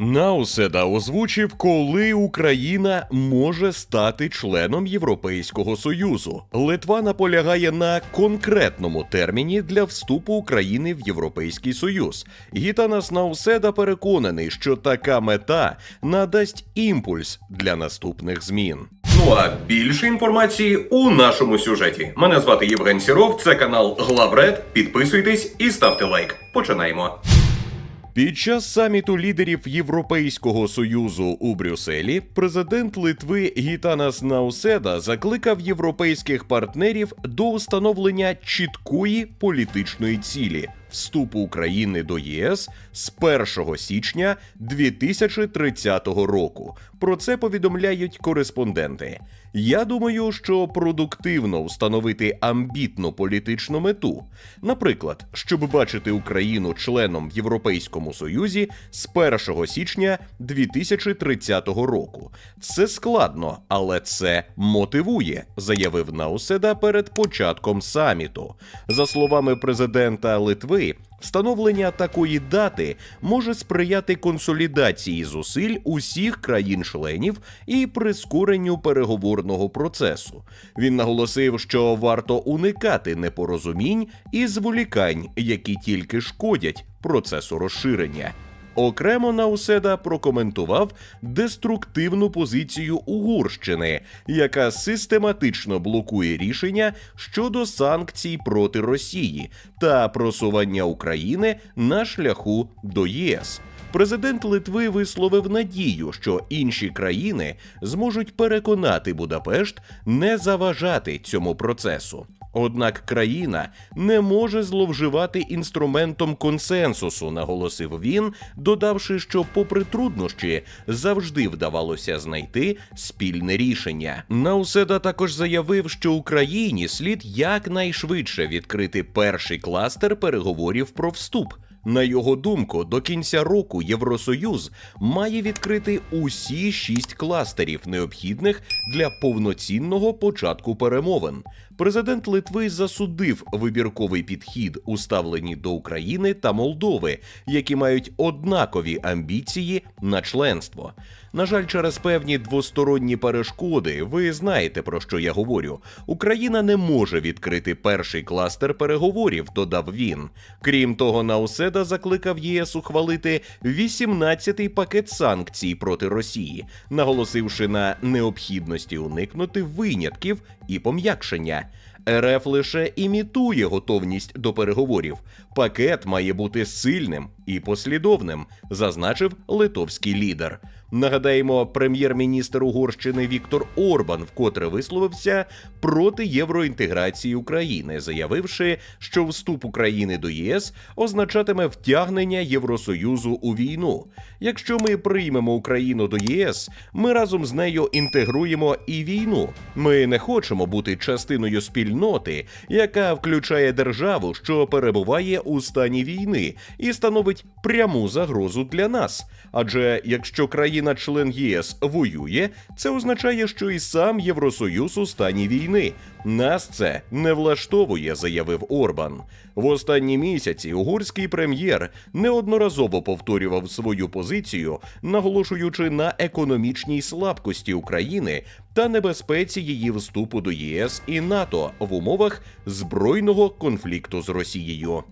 Науседа озвучив, коли Україна може стати членом Європейського Союзу. Литва наполягає на конкретному терміні для вступу України в Європейський Союз. Гітанас Науседа переконаний, що така мета надасть імпульс для наступних змін. Ну а більше інформації у нашому сюжеті. Мене звати Євген Сіров. Це канал Главред. Підписуйтесь і ставте лайк. Починаємо. Під час саміту лідерів Європейського союзу у Брюсселі президент Литви Гітанас Науседа закликав європейських партнерів до установлення чіткої політичної цілі вступу України до ЄС з 1 січня 2030 року. Про це повідомляють кореспонденти. Я думаю, що продуктивно встановити амбітну політичну мету, наприклад, щоб бачити Україну членом в Європейському Союзі з 1 січня 2030 року. Це складно, але це мотивує, заявив Науседа перед початком саміту. За словами президента Литви. Встановлення такої дати може сприяти консолідації зусиль усіх країн-членів і прискоренню переговорного процесу. Він наголосив, що варто уникати непорозумінь і зволікань, які тільки шкодять процесу розширення. Окремо Науседа прокоментував деструктивну позицію Угорщини, яка систематично блокує рішення щодо санкцій проти Росії та просування України на шляху до ЄС. Президент Литви висловив надію, що інші країни зможуть переконати Будапешт не заважати цьому процесу. Однак країна не може зловживати інструментом консенсусу, наголосив він, додавши, що, попри труднощі, завжди вдавалося знайти спільне рішення. Науседа також заявив, що Україні слід якнайшвидше відкрити перший кластер переговорів про вступ. На його думку, до кінця року Євросоюз має відкрити усі шість кластерів, необхідних для повноцінного початку перемовин. Президент Литви засудив вибірковий підхід у ставленні до України та Молдови, які мають однакові амбіції на членство. На жаль, через певні двосторонні перешкоди, ви знаєте про що я говорю. Україна не може відкрити перший кластер переговорів, додав він. Крім того, Науседа закликав ЄС ухвалити 18-й пакет санкцій проти Росії, наголосивши на необхідності уникнути винятків і пом'якшення. РФ лише імітує готовність до переговорів. Пакет має бути сильним і послідовним, зазначив литовський лідер. Нагадаємо, прем'єр-міністр Угорщини Віктор Орбан вкотре висловився проти євроінтеграції України, заявивши, що вступ України до ЄС означатиме втягнення Євросоюзу у війну. Якщо ми приймемо Україну до ЄС, ми разом з нею інтегруємо і війну. Ми не хочемо бути частиною спільноти, яка включає державу, що перебуває у стані війни, і становить пряму загрозу для нас. Адже якщо країна-член ЄС воює, це означає, що і сам Євросоюз у стані війни. Нас це не влаштовує, заявив Орбан. В останні місяці угорський прем'єр неодноразово повторював свою позицію, наголошуючи на економічній слабкості України та небезпеці її вступу до ЄС і НАТО в умовах збройного конфлікту з Росією.